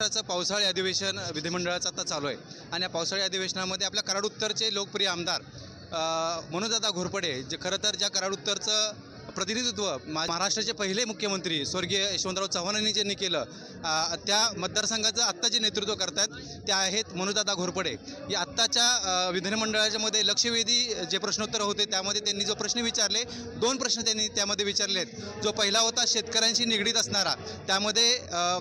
महाराष्ट्राचं पावसाळी अधिवेशन विधिमंडळाचं आता चालू आहे. आणि या पावसाळी अधिवेशनामध्ये आपल्या कराड उत्तरचे लोकप्रिय आमदार मनोजदादा घोरपडे जे खरं तर ज्या कराड उत्तरचं प्रतिनिधित्व मा- महाराष्ट्राचे पहिले मुख्यमंत्री स्वर्गीय यशवंतराव चव्हाणांनी ज्यांनी केलं त्या मतदारसंघाचं आत्ता जे नेतृत्व करतात ते आहेत मनोजदादा घोरपडे. या आत्ताच्या विधानमंडळाच्यामध्ये विधानमंडळाच्या मध्ये लक्षवेधी जे प्रश्नोत्तर होते त्यामध्ये त्यांनी जो प्रश्न विचारले दोन प्रश्न त्यांनी त्यामध्ये विचारले आहेत जो पहिला होता शेतकऱ्यांशी निगडीत असणारा. त्यामध्ये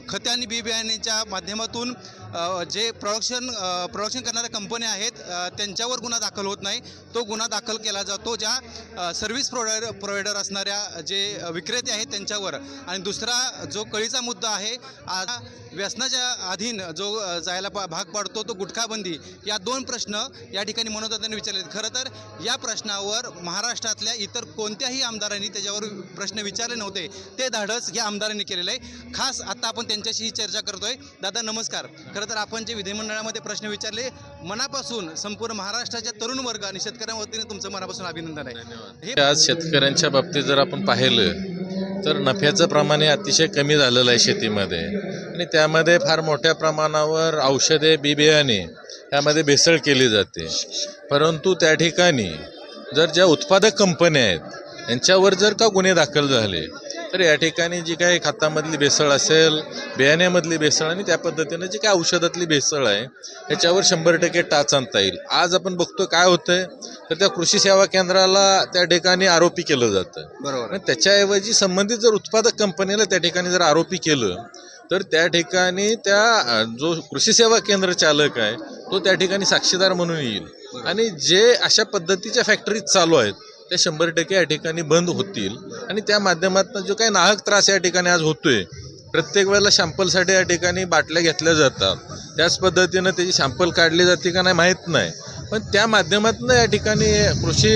खते आणि बी बियाण्याच्या माध्यमातून जे प्रोडक्शन प्रोडक्शन करणाऱ्या कंपन्या आहेत त्यांच्यावर गुन्हा दाखल होत नाही. तो गुन्हा दाखल केला जातो ज्या सर्व्हिस प्रोव्हायडर प्रोव्हायडर असणाऱ्या जे विक्रेते आहेत त्यांच्यावर. आणि दुसरा जो कळीचा मुद्दा आहे आज व्यसनाच्या अधीन जो जायला पा भाग पाडतो तो गुटखाबंदी. या दोन प्रश्न या ठिकाणी मनोदातांनी विचारले खरं तर या प्रश्नावर महाराष्ट्रातल्या इतर कोणत्याही आमदारांनी त्याच्यावर प्रश्न विचारले नव्हते. ते धाडस या आमदारांनी केलेलं आहे. खास आता आपण त्यांच्याशी ही चर्चा करतोय. दादा नमस्कार. खरं तर आपण जे विधिमंडळामध्ये प्रश्न विचारले मनापासून संपूर्ण महाराष्ट्राच्या तरुण वर्ग आणि शेतकऱ्यांवतीने तुमचं मनापासून अभिनंदन आहे. हे आज शेतकऱ्यांच्या बाबतीत जर आपण पाहिलं तर नफ्याचं प्रमाण हे अतिशय कमी झालेलं आहे शेतीमध्ये. आणि त्यामध्ये फार मोठ्या प्रमाणावर औषधे बी बियाणे यामध्ये भेसळ केली जाते. परंतु त्या ठिकाणी जर ज्या उत्पादक कंपन्या आहेत यांच्यावर जर का गुन्हे दाखल झाले तर या ठिकाणी जी काही खतामधली भेसळ असेल बियाण्यामधली भेसळ आणि त्या पद्धतीनं जी काही औषधातली भेसळ आहे याच्यावर शंभर टक्के टाच आणता येईल. आज आपण बघतो काय होतंय तर त्या कृषी सेवा केंद्राला त्या ठिकाणी आरोपी केलं जातं बरोबर. आणि त्याच्याऐवजी संबंधित जर उत्पादक कंपनीला त्या ठिकाणी जर आरोपी केलं तर त्या ठिकाणी त्या जो कृषी सेवा केंद्र चालक आहे तो त्या ठिकाणी साक्षीदार म्हणून येईल. आणि जे अशा पद्धतीच्या फॅक्टरीज चालू आहेत त्या शंभर टक्के या ठिकाणी बंद होतील. आणि त्या माध्यमातून जो काही नाहक त्रास या ठिकाणी आज होतोय प्रत्येक वेळेला शॅम्पलसाठी या ठिकाणी बाटल्या घेतल्या जातात. त्याच पद्धतीनं त्याची शॅम्पल काढली जाते का नाही माहीत नाही. पण त्या माध्यमातून या ठिकाणी कृषी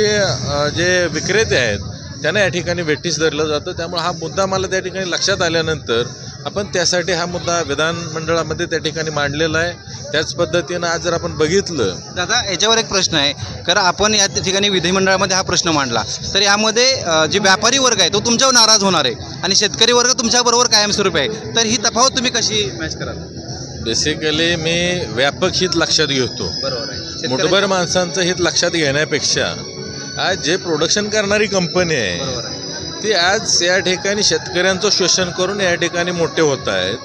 जे विक्रेते आहेत त्यांना या ठिकाणी वेठीस धरलं जातं. त्यामुळे हा मुद्दा मला त्या ठिकाणी लक्षात आल्यानंतर आपण त्यासाठी हा मुद्दा विधानमंडळामध्ये त्या ठिकाणी मांडलेला आहे. त्याच पद्धतीनं आज जर आपण बघितलं दादा याच्यावर एक प्रश्न आहे. कारण आपण या ठिकाणी विधिमंडळामध्ये हा प्रश्न मांडला. तर यामध्ये जे व्यापारी वर्ग आहे तो तुमच्यावर नाराज होणार आहे. आणि शेतकरी वर्ग तुमच्याबरोबर कायमस्वरूपी आहे. तर ही तफावत तुम्ही कशी मॅच कराल? बेसिकली मी व्यापक हित लक्षात घेतो. बरोबर आहे. मोठभर माणसांचं हित लक्षात घेण्यापेक्षा आज जे प्रोडक्शन करणारी कंपनी आहे. ती आज या ठिकाणी शेतकऱ्यांचं शोषण करून या ठिकाणी मोठे होत आहेत.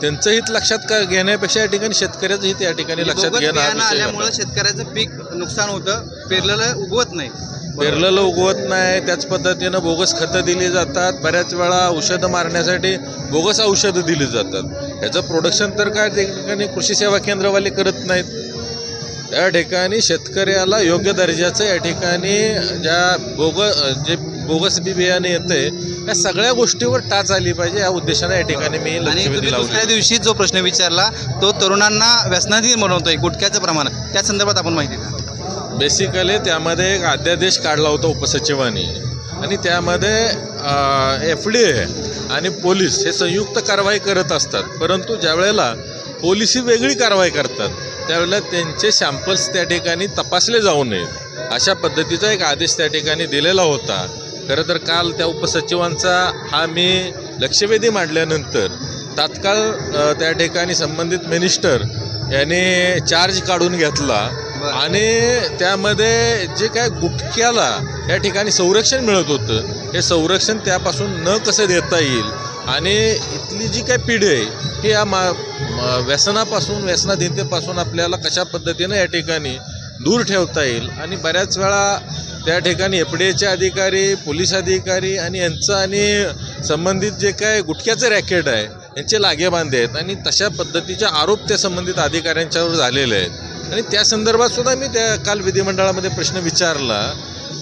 त्यांचं हित लक्षात का घेण्यापेक्षा या ठिकाणी शेतकऱ्याचं हित या ठिकाणी लक्षात घेणं आल्यामुळे. शेतकऱ्याचं पीक नुकसान होतं पेरलेलं उगवत नाही. पेरलेलं उगवत नाही त्याच पद्धतीनं बोगस खतं दिली जातात. बऱ्याच वेळा औषधं मारण्यासाठी बोगस औषधं दिली जातात. ह्याचं प्रोडक्शन तर काय त्या ठिकाणी कृषी सेवा केंद्रवाले करत नाहीत. त्या ठिकाणी शेतकऱ्याला योग्य दर्जाचं या ठिकाणी ज्या बोग जे बोगस बी बियाणे येते या सगळ्या गोष्टीवर टाच आली पाहिजे. या उद्देशाने या ठिकाणी मी आणि लक्षवेधी तुम्ही दुसऱ्या दिवशी जो प्रश्न विचारला तो तरुणांना व्यसनाधीन बनवतोय गुटख्याचं प्रमाण. त्या संदर्भात आपण माहिती द्या. बेसिकली त्यामध्ये एक अध्यादेश काढला होता उपसचिवांनी. आणि त्यामध्ये एफ डी ए आणि पोलीस हे संयुक्त कारवाई करत असतात. परंतु ज्या वेळेला पोलिसी वेगळी कारवाई करतात त्यावेळेला त्यांचे सॅम्पल्स त्या ठिकाणी तपासले जाऊ नयेत अशा पद्धतीचा एक आदेश त्या ठिकाणी दिलेला होता खरं तर काल त्या उपसचिवांचा हा मी लक्षवेधी मांडल्यानंतर तात्काळ त्या ठिकाणी संबंधित मिनिस्टर यांनी चार्ज काढून घेतला. आणि त्यामध्ये जे काय गुटख्याला या ठिकाणी संरक्षण मिळत होतं हे संरक्षण त्यापासून न कसं देता येईल आणि इथली जी काय पिढी आहे ती या मा व्यसनापासून व्यसनाधीनतेपासून आपल्याला कशा पद्धतीनं या ठिकाणी दूर ठेवता येईल? आणि बऱ्याच वेळा त्या ठिकाणी एफ डी एचे अधिकारी पोलीस अधिकारी आणि यांचं आणि संबंधित जे काय गुटख्याचं रॅकेट आहे यांचे लागेबांधे आहेत. आणि तशा पद्धतीचे आरोप त्या संबंधित अधिकाऱ्यांच्यावर झालेले आहेत. आणि त्या संदर्भात सुद्धा मी त्या काल विधिमंडळामध्ये प्रश्न विचारला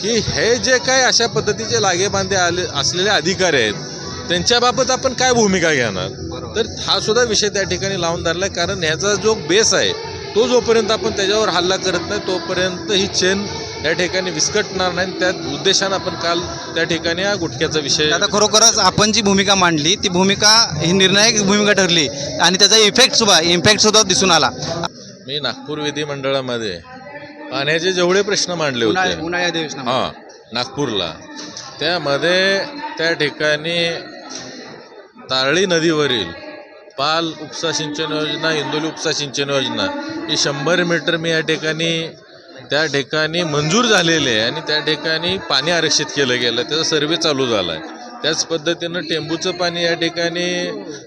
की हे जे काय अशा पद्धतीचे लागेबांधे आले असलेले अधिकारी आहेत त्यांच्याबाबत आपण काय भूमिका घेणार? तर हा सुद्धा विषय त्या ठिकाणी लावून धरला आहे कारण ह्याचा जो बेस आहे तो जोपर्यंत आपण त्याच्यावर हल्ला करत नाही तोपर्यंत ही चेन या ठिकाणी विस्कटणार नाही. त्या उद्देशानं आपण काल त्या ठिकाणी हा गुटख्याचा विषय आता खरोखरच आपण जी भूमिका मांडली ती भूमिका ही निर्णायक भूमिका ठरली आणि त्याचा इफेक्ट सुद्धा इम्पॅक्ट सुद्धा दिसून आला. मी नागपूर विधिमंडळामध्ये पाण्याचे जेवढे प्रश्न मांडले होते. हां नागपूरला त्यामध्ये त्या ठिकाणी तारळी नदीवरील पाल उपसा सिंचन योजना इंदोली उपसा सिंचन योजना ही शंभर मीटर मी या ठिकाणी त्या ठिकाणी मंजूर झालेले आहे आणि त्या ठिकाणी पाणी आरक्षित केलं गेलं त्याचा सर्वे चालू झाला आहे. त्याच पद्धतीनं टेंबूचं पाणी या ठिकाणी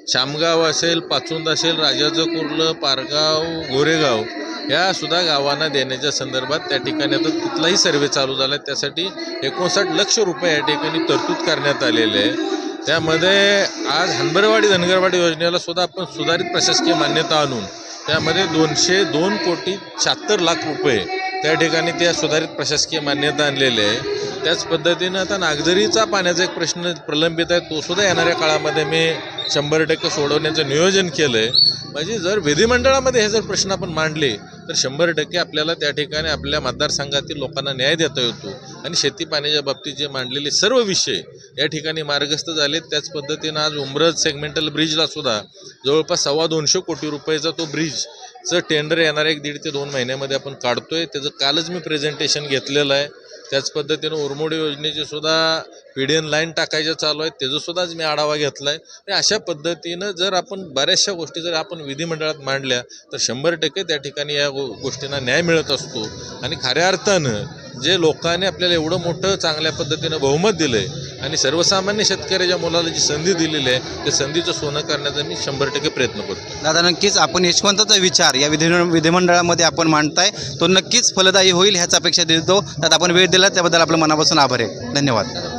शामगाव असेल पाचुंद असेल राजाचं कुर्लं पारगाव गोरेगाव या सुद्धा गावांना देण्याच्या संदर्भात त्या ठिकाणी आता तिथलाही सर्वे चालू झाला आहे. त्यासाठी एकोणसाठ लक्ष रुपये या ठिकाणी तरतूद करण्यात आलेले आहे. त्यामध्ये आज हनबरवाडी धनगरवाडी योजनेला सुद्धा आपण सुधारित प्रशासकीय मान्यता आणून त्यामध्ये दोनशे दोन कोटी शहात्तर लाख रुपये त्या ठिकाणी त्या सुधारित प्रशासकीय मान्यता आणलेली आहे. त्याच पद्धतीनं आता नागझरीचा पाण्याचा एक प्रश्न प्रलंबित आहे. तो सुद्धा येणाऱ्या काळामध्ये मी शंभर टक्के सोडवण्याचं नियोजन केलं आहे म्हणजे जर विधिमंडळामध्ये हे जर प्रश्न आपण मांडले तर शंभर टक्के आपल्याला त्या ठिकाणी आपल्या मतदारसंघातील लोकांना न्याय देता येतो. आणि शेती पाण्याच्या बाबतीत जे मांडलेले सर्व विषय या ठिकाणी मार्गस्थ झालेत. त्याच पद्धतीनं आज उमरज सेगमेंटल ब्रिजला सुद्धा जवळपास सव्वा दोनशे कोटी रुपयाचा तो ब्रिजचं टेंडर येणाऱ्या एक दीड ते दोन महिन्यामध्ये आपण काढतोय. त्याचं कालच मी प्रेझेंटेशन घेतलेलं आहे. त्याच पद्धतीनं उरमोडी योजनेची सुद्धा पी डी एन लाईन टाकायचं चालू आहे. त्याचंसुद्धा आज मी आढावा घेतला आहे अशा पद्धतीनं जर आपण बऱ्याचशा गोष्टी जर आपण विधिमंडळात मांडल्या तर शंभर टक्के त्या ठिकाणी या गो गोष्टींना न्याय मिळत असतो. आणि खऱ्या अर्थानं जे लोकांनी आपल्याला एवढं मोठं चांगल्या पद्धतीनं बहुमत दिलं आहे आणि सर्वसामान्य शेतकऱ्याच्या मुलाला जी संधी दिलेली आहे त्या संधीचं सोनं करण्याचा मी शंभर टक्के प्रयत्न करतो. दादा नक्कीच आपण यशवंताचा विचार या विधी विधिमंडळामध्ये आपण मांडताय. तो नक्कीच फलदायी होईल ह्याच अपेक्षा देतो. त्यात आपण वेळ दिला त्याबद्दल आपलं मनापासून आभार आहे. धन्यवाद.